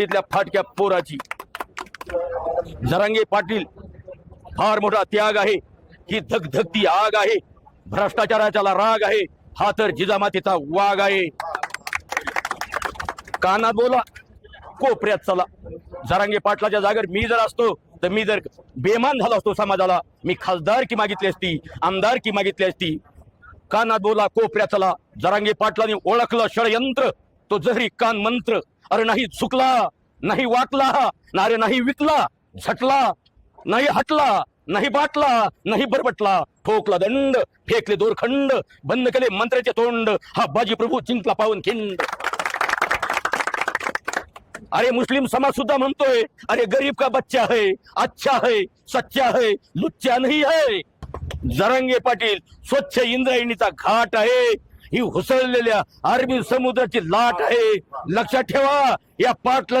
इथल्या फाटक्या पोराची. जरांगे पाटील फार मोठा त्याग आहे ही धगधगती आग आहे. भ्रष्टाचाराच्याला राग आहे. हा तर जिजामातीचा वाघ आहे. कानात बोला कोपऱ्यात चला. जरांगे पाटलाच्या जागेवर मी जर असतो तर मी जर बेमान झालो असतो समाजाला. मी खासदार की मागितली असती आमदार की मागितली असती. कानात बोला कोपऱ्यात चला. जरांगे पाटलांनी ओळखलं षडयंत्र तो जहरी कान मंत्र. अरे नाही चुकला नाही वाटला ना अरे नाही विकला झटला नाही हटला नाही बाटला नाही बरबटला ठोकला दंड फेकले दोरखंड बंद केले मंत्र्याचे तोंड हा बाजी प्रभू चिंतला पावन खिंड. अरे मुस्लिम समाज सुद्धा म्हणतोय अरे गरीब का बच्चा है अच्छा है सच्चा है लुच्चा नाही है. जरंगे पाटील स्वच्छ इंद्रायणीचा घाट आहे. ही हुसळलेल्या अरबी समुद्राची लाट आहे. लक्षात ठेवा या पाटला